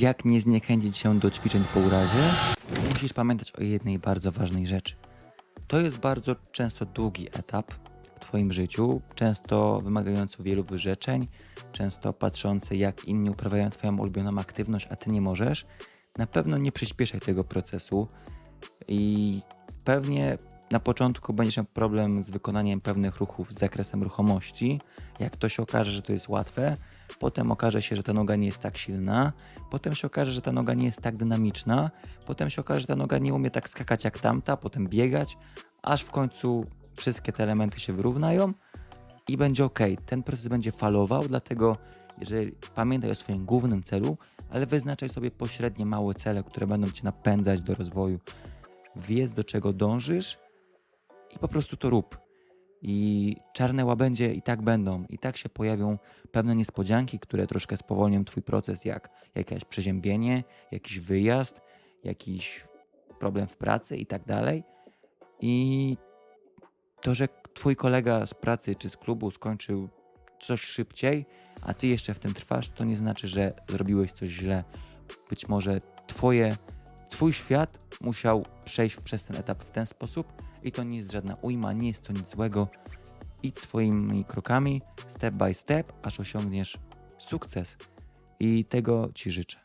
Jak nie zniechęcić się do ćwiczeń po urazie? Musisz pamiętać o jednej bardzo ważnej rzeczy. To jest bardzo często długi etap w Twoim życiu, często wymagający wielu wyrzeczeń, często patrzący, jak inni uprawiają Twoją ulubioną aktywność, a Ty nie możesz. Na pewno nie przyspieszaj tego procesu i pewnie na początku będziesz miał problem z wykonaniem pewnych ruchów z zakresem ruchomości. Jak to się okaże, że to jest łatwe, potem okaże się, że ta noga nie jest tak silna, potem się okaże, że ta noga nie jest tak dynamiczna, potem się okaże, że ta noga nie umie tak skakać jak tamta, potem biegać, aż w końcu wszystkie te elementy się wyrównają i będzie ok. Ten proces będzie falował, dlatego jeżeli pamiętaj o swoim głównym celu, ale wyznaczaj sobie pośrednie małe cele, które będą cię napędzać do rozwoju. Wiedz do czego dążysz i po prostu to rób. I czarne łabędzie i tak będą, i tak się pojawią pewne niespodzianki, które troszkę spowolnią Twój proces, jak jakieś przeziębienie, jakiś wyjazd, jakiś problem w pracy i tak dalej. I to, że Twój kolega z pracy czy z klubu skończył coś szybciej, a Ty jeszcze w tym trwasz, to nie znaczy, że zrobiłeś coś źle. Być może Twoje, Twój świat musiał przejść przez ten etap w ten sposób i to nie jest żadna ujma, nie jest to nic złego. Idź swoimi krokami, step by step, aż osiągniesz sukces. I tego Ci życzę.